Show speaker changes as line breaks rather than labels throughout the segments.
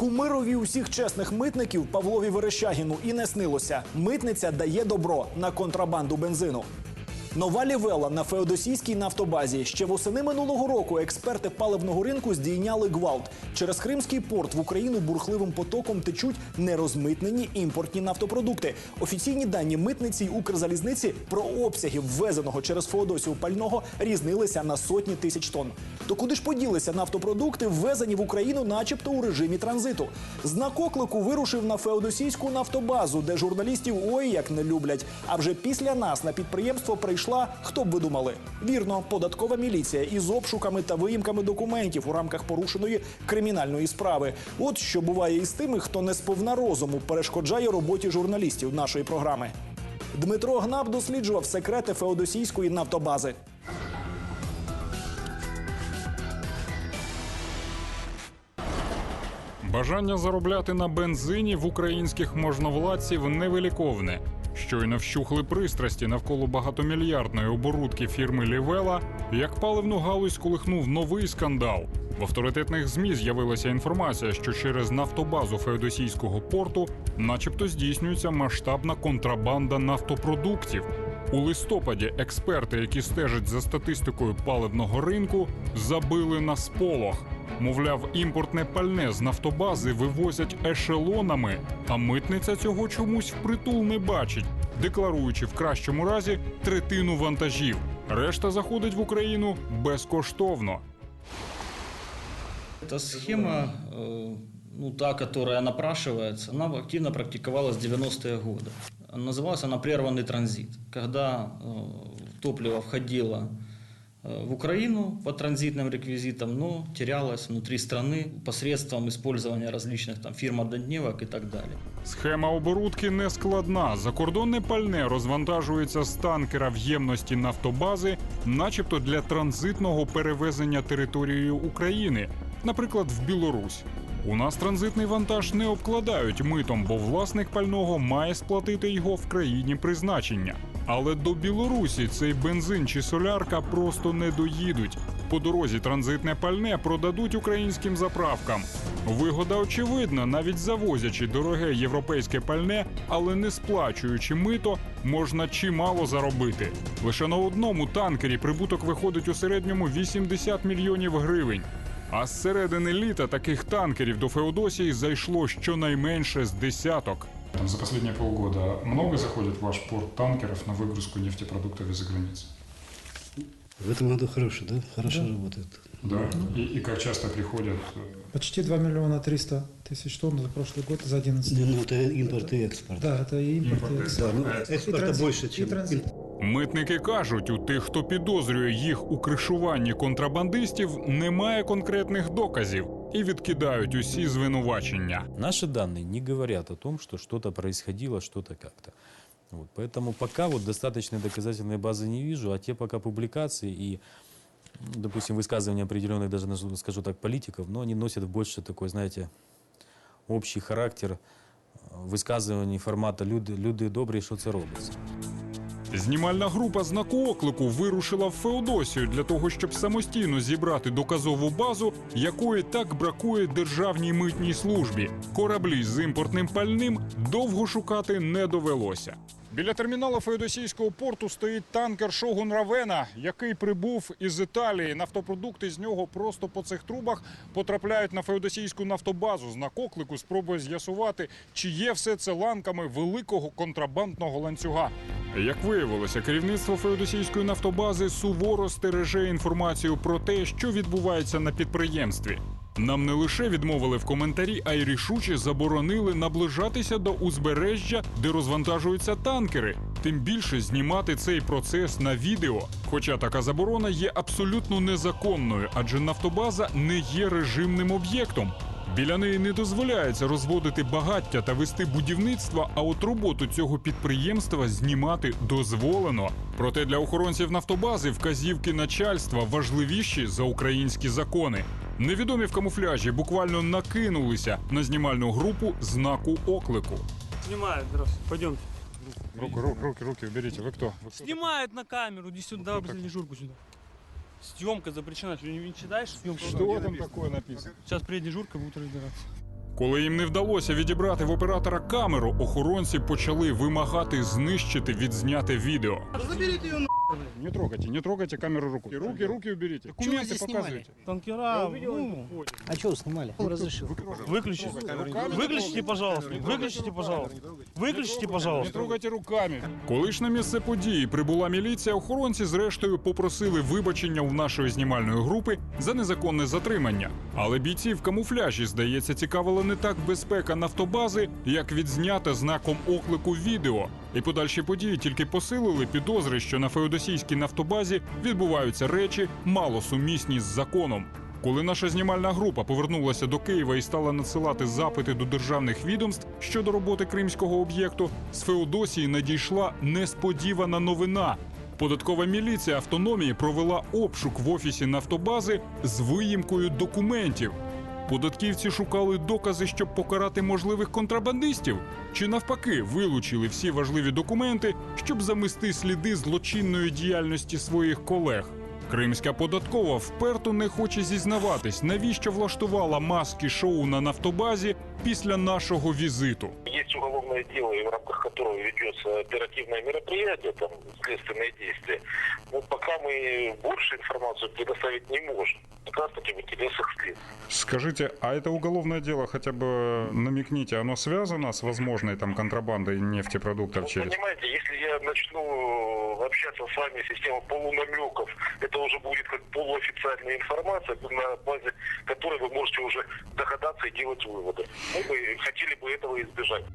Кумирові усіх чесних митників Павлові Верещагіну і не снилося. Митниця дає добро на контрабанду бензину. Нова лівела на феодосійській нафтобазі. Ще восени минулого року експерти паливного ринку здійняли гвалт. Через Кримський порт в Україну бурхливим потоком течуть нерозмитнені імпортні нафтопродукти. Офіційні дані митниці й Укрзалізниці про обсяги ввезеного через Феодосію пального різнилися на сотні тисяч тонн. То куди ж поділися нафтопродукти, ввезені в Україну, начебто у режимі транзиту? Знак оклику вирушив на феодосійську нафтобазу, де журналістів ой як не люблять. А вже після нас на підприємство прийшла, хто б ви думали? Вірно, податкова міліція із обшуками та виїмками документів у рамках порушеної кримінальної справи. От що буває із тими, хто не сповна розуму перешкоджає роботі журналістів нашої програми. Дмитро Гнаб досліджував секрети феодосійської нафтобази.
Бажання заробляти на бензині в українських можновладців невеликовне. Щойно вщухли пристрасті навколо багатомільярдної оборудки фірми Лівела, як паливну галузь колихнув новий скандал. В авторитетних ЗМІ з'явилася інформація, що через нафтобазу Феодосійського порту, начебто, здійснюється масштабна контрабанда нафтопродуктів. У листопаді експерти, які стежать за статистикою паливного ринку, забили на сполох. Мовляв, імпортне пальне з нафтобази вивозять ешелонами, а митниця цього чомусь впритул не бачить, декларуючи в кращому разі третину вантажів. Решта заходить в Україну безкоштовно.
Эта схема, э, ну, та, которая напрашивается, она активно практиковалась в 90-е годы. Называлась она «прерванный транзит», когда э, топливо входило э, в Украину по транзитным реквизитам, но терялось внутри страны посредством использования различных там, фирм-однодневок и так далее.
Схема оборудки не складна. Закордонне пальне розвантажується з танкера в ємності нафтобази, начебто для транзитного перевезення територією України, наприклад, в Білорусь. У нас транзитний вантаж не обкладають митом, бо власник пального має сплатити його в країні призначення. Але до Білорусі цей бензин чи солярка просто не доїдуть. По дорозі транзитне пальне продадуть українським заправкам. Вигода очевидна, навіть завозячи дороге європейське пальне, але не сплачуючи мито, можна чимало заробити. Лише на одному танкері прибуток виходить у середньому 80 мільйонів гривень. А з середини літа таких танкерів до Феодосії зайшло щонайменше з десяток.
Там за последние полгода много заходит в ваш порт танкеров на выгрузку нефтепродуктов из-за границы?
В этом году хороший, да? Хорошо работает.
Да. И, и как часто приходят? э,
Почти 2 миллиона 300 тысяч тонн за прошлый год, за 11
Ну, это импорт и экспорт.
Да, это и импорт, и
Импорт,
экспорт.
Да, ну,
А,
И
экспорта
транзит,
больше,
и
чем...
транзит.
Митники кажуть, у тих, хто підозрює їх у кришуванні контрабандистів, немає конкретних доказів і відкидають усі звинувачення.
Наши данные не говорят о том, что что-то происходило, что-то как-то. Вот, поэтому пока вот достаточной доказательной базы не вижу, а те пока публикации и, м, допустим, высказывания определенных, даже назову- скажу так, политиков, но они носят больше такой, знаете, общий характер э, высказываний формата «люди, люди добрі, що це робиться».
Знімальна група знаку оклику вирушила в Феодосію для того, щоб самостійно зібрати доказову базу, якої так бракує державній митній службі. Кораблі з імпортним пальним довго шукати не довелося. Біля терміналу Феодосійського порту стоїть танкер Шогун Равена, який прибув із Італії. Нафтопродукти з нього просто по цих трубах потрапляють на феодосійську нафтобазу. Знак оклику спробує з'ясувати, чи є все це ланками великого контрабандного ланцюга. Як виявилося, керівництво феодосійської нафтобази суворо стереже інформацію про те, що відбувається на підприємстві. Нам не лише відмовили в коментарі, а й рішуче заборонили наближатися до узбережжя, де розвантажуються танкери. Тим більше знімати цей процес на відео. Хоча така заборона є абсолютно незаконною, адже нафтобаза не є режимним об'єктом. Біля неї не дозволяється розводити багаття та вести будівництво, а от роботу цього підприємства знімати дозволено. Проте для охоронців нафтобази вказівки начальства важливіші за українські закони. Невідомі в камуфляжі буквально накинулися на знімальну групу знаку оклику.
Здравствуйте. Пойдемте.
Руки, руки, руки, руки уберите. Ви хто?
Снимают на камеру. Иди сюда, быстрее дежурку сюда. Съемка запрещена. Ты не читаешь? Съемка.
Что там такое написано?
Сейчас приедет дежурка, будут разбираться.
Коли їм не вдалося відібрати в оператора камеру, охоронці почали вимагати знищити відзняте відео.
Не трогайте, не трогайте камеру руку. Руки, руки уберите. Документы показывайте.
Танкера, ну,
А что вы снимали? Разрешил.
выключите. Выключите, пожалуйста. Выключите, пожалуйста. Выключите,
Не
пожалуйста.
трогайте руками.
Коли ж на місце події прибула міліція, охоронці зрештою попросили вибачення у нашої знімальної групи за незаконне затримання. Але бійці в камуфляжі, здається, цікавила не так безпека нафтобази, як відзнята знаком оклику відео. І подальші події тільки посилили підозри, що на феодосійській нафтобазі відбуваються речі мало сумісні з законом. Коли наша знімальна група повернулася до Києва і стала надсилати запити до державних відомств щодо роботи кримського об'єкту, з Феодосії надійшла несподівана новина. Податкова міліція автономії провела обшук в офісі нафтобази з виїмкою документів. Податківці шукали докази, щоб покарати можливих контрабандистів, чи навпаки вилучили всі важливі документи, щоб замести сліди злочинної діяльності своїх колег. Кримська податкова вперто не хоче зізнаватись, навіщо влаштувала маски шоу на нафтобазі після нашого візиту.
Є уголовне діло, в рамках якого ведеться оперативне мероприятие, там слідственні дії. Ну, поки ми більше інформацію предоставить не можемо. Якраз таки в інтересах слід.
Скажите, а это уголовное дело, хотя бы намекните, оно связано с возможной там контрабандой нефтепродуктов
ну,
через...
Понимаете, если я начну общаться с вами, система полунамеков, это уже будет полуофициальная информация, на базе которой вы можете уже догадаться и делать выводы. Мы бы хотели бы этого избежать.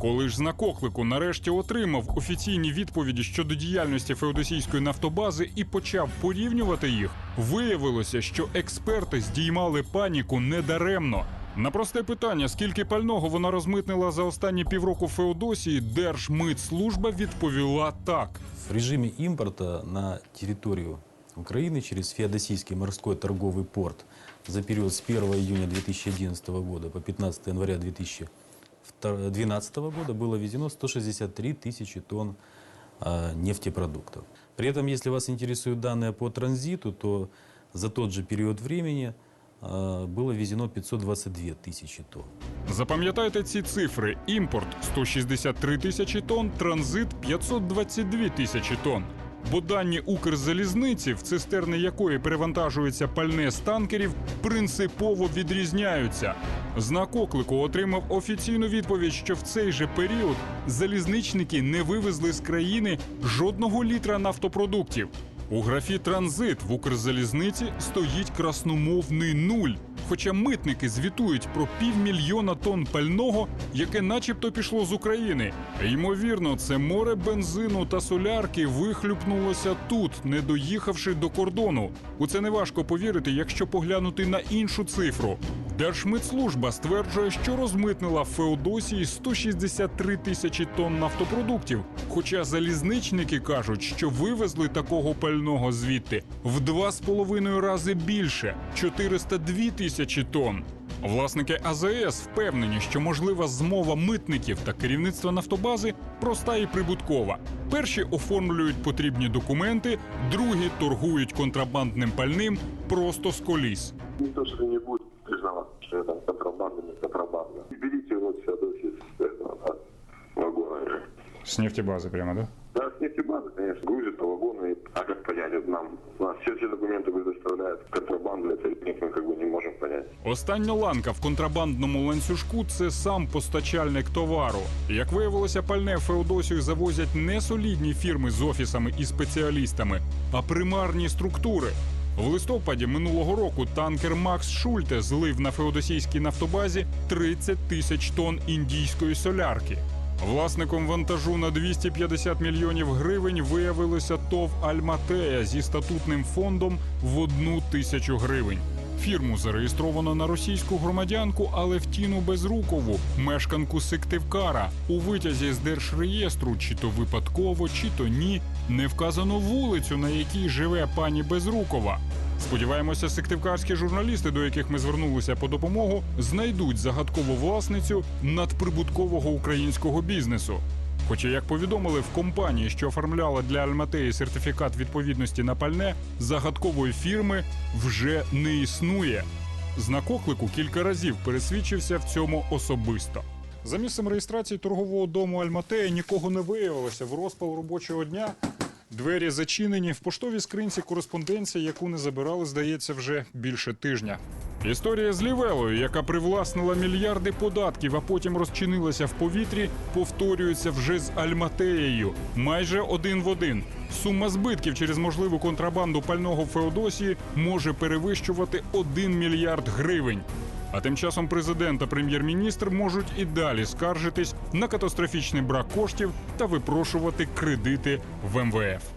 Коли ж знак оклику нарешті отримав офіційні відповіді щодо діяльності феодосійської нафтобази і почав порівнювати їх, виявилося, що експерти здіймали паніку недаремно. На просте питання, скільки пального вона розмитнила за останні півроку Феодосії, Держмитслужба відповіла так.
В режиме импорта на территорию Украины через Феодосийский морской торговый порт за период с 1 июня 2011 года по 15 января 2012 года было ввезено 163 тысячи тонн а, нефтепродуктов. При этом, если вас интересуют данные по транзиту, то за тот же период времени а, было ввезено 522 тысячи тонн.
Запам'ятайте ці цифри: імпорт 163 тисячі тонн, транзит 522 тисячі тонн. Бо дані Укрзалізниці, в цистерни якої перевантажується пальне з танкерів, принципово відрізняються. Знак оклику отримав офіційну відповідь, що в цей же період залізничники не вивезли з країни жодного літра нафтопродуктів. У графі транзит в Укрзалізниці стоїть красномовний нуль. Хоча митники звітують про півмільйона тонн пального, яке начебто пішло з України. Ймовірно, це море бензину та солярки вихлюпнулося тут, не доїхавши до кордону. У це неважко повірити, якщо поглянути на іншу цифру. Держмитслужба стверджує, що розмитнила в Феодосії 163 тисячі тонн нафтопродуктів. Хоча залізничники кажуть, що вивезли такого пального звідти в два з половиною рази більше 402 тисячі тонн. Власники АЗС впевнені, що можлива змова митників та керівництва нафтобази проста і прибуткова. Перші оформлюють потрібні документи, другі торгують контрабандним пальним просто з коліс.
Никто же не будет признаваться, что это контрабанда, не контрабанда. Берите вот Феодосии с этого, да, вагона же.
С нефтебазы прямо, да?
Да, с нефтебазы, конечно, грузят по вагону. И, а как понять, это нам, у нас все, все документы предоставляют контрабанду, это их мы как бы не можем понять.
Остання ланка в контрабандному ланцюжку це сам постачальник товару. Як виявилося, пальне в Феодосію завозять не солідні фірми з офісами і спеціалістами, а примарні структури. В листопаді минулого року танкер Макс Шульте злив на феодосійській нафтобазі 30 тисяч тонн індійської солярки. Власником вантажу на 250 мільйонів гривень виявилося ТОВ Альматея зі статутним фондом в одну тисячу гривень. Фірму зареєстровано на російську громадянку, але втіну безрукову, мешканку Сиктивкара. У витязі з держреєстру, чи то випадково, чи то ні, не вказано вулицю, на якій живе пані Безрукова. Сподіваємося, сиктивкарські журналісти, до яких ми звернулися по допомогу, знайдуть загадкову власницю надприбуткового українського бізнесу. Хоча, як повідомили в компанії, що оформляла для Альматеї сертифікат відповідності на пальне, загадкової фірми вже не існує. Знак оклику кілька разів пересвідчився в цьому особисто. За місцем реєстрації торгового дому Альматея нікого не виявилося в розпал робочого дня. Двері зачинені в поштовій скринці кореспонденція, яку не забирали, здається, вже більше тижня. Історія з Лівелою, яка привласнила мільярди податків, а потім розчинилася в повітрі, повторюється вже з Альматеєю. Майже один в один. Сума збитків через можливу контрабанду пального Феодосії може перевищувати 1 мільярд гривень. А тим часом президент та прем'єр-міністр можуть і далі скаржитись на катастрофічний брак коштів та випрошувати кредити в МВФ.